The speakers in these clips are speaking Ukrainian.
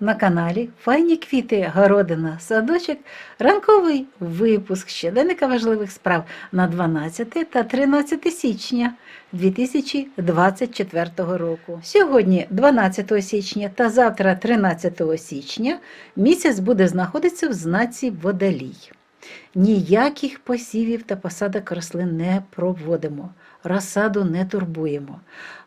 на каналі Файні квіти, городина, садочок, ранковий випуск щоденника важливих справ на 12 та 13 січня 2024 року. Сьогодні, 12 січня та завтра, 13 січня, місяць буде знаходитися в знаці Водолій. Ніяких посівів та посадок рослин не проводимо, розсаду не турбуємо.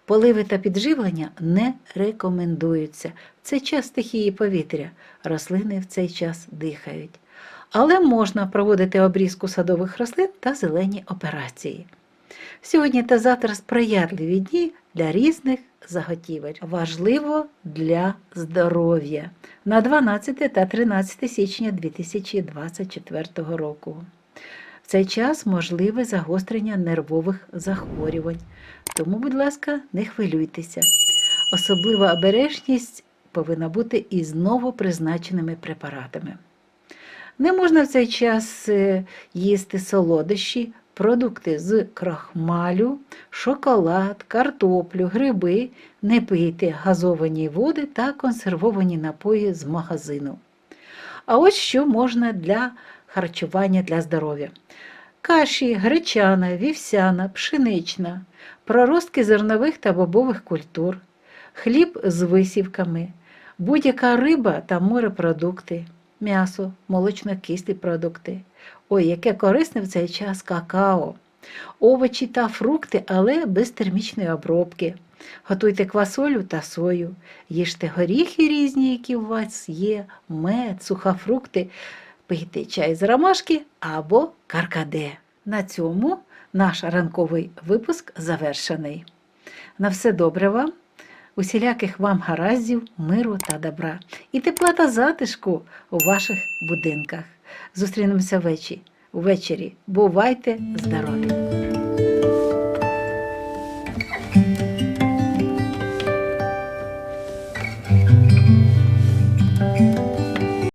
Поливи та підживлення не рекомендуються. Це час стихії повітря. Рослини в цей час дихають. Але можна проводити обрізку садових рослин та зелені операції. Сьогодні та завтра сприятливі дні для різних заготівель. Важливо для здоров'я на 12 та 13 січня 2024 року. В цей час можливе загострення нервових захворювань. Тому, будь ласка, не хвилюйтеся. Особлива обережність повинна бути із новопризначеними препаратами. Не можна в цей час е, їсти солодощі, продукти з крахмалю, шоколад, картоплю, гриби, не пити газовані води та консервовані напої з магазину. А ось що можна для харчування для здоров'я. Каші, гречана, вівсяна, пшенична, проростки зернових та бобових культур, хліб з висівками, будь-яка риба та морепродукти, м'ясо, молочно-кислі продукти. Ой, яке корисне в цей час какао, овочі та фрукти, але без термічної обробки. Готуйте квасолю та сою, їжте горіхи різні, які у вас є, мед, сухофрукти, пийте чай з ромашки або каркаде. На цьому наш ранковий випуск завершений. На все добре вам, усіляких вам гараздів, миру та добра і тепла та затишку у ваших будинках. Зустрінемося ввечері. Ввечері. Бувайте здорові!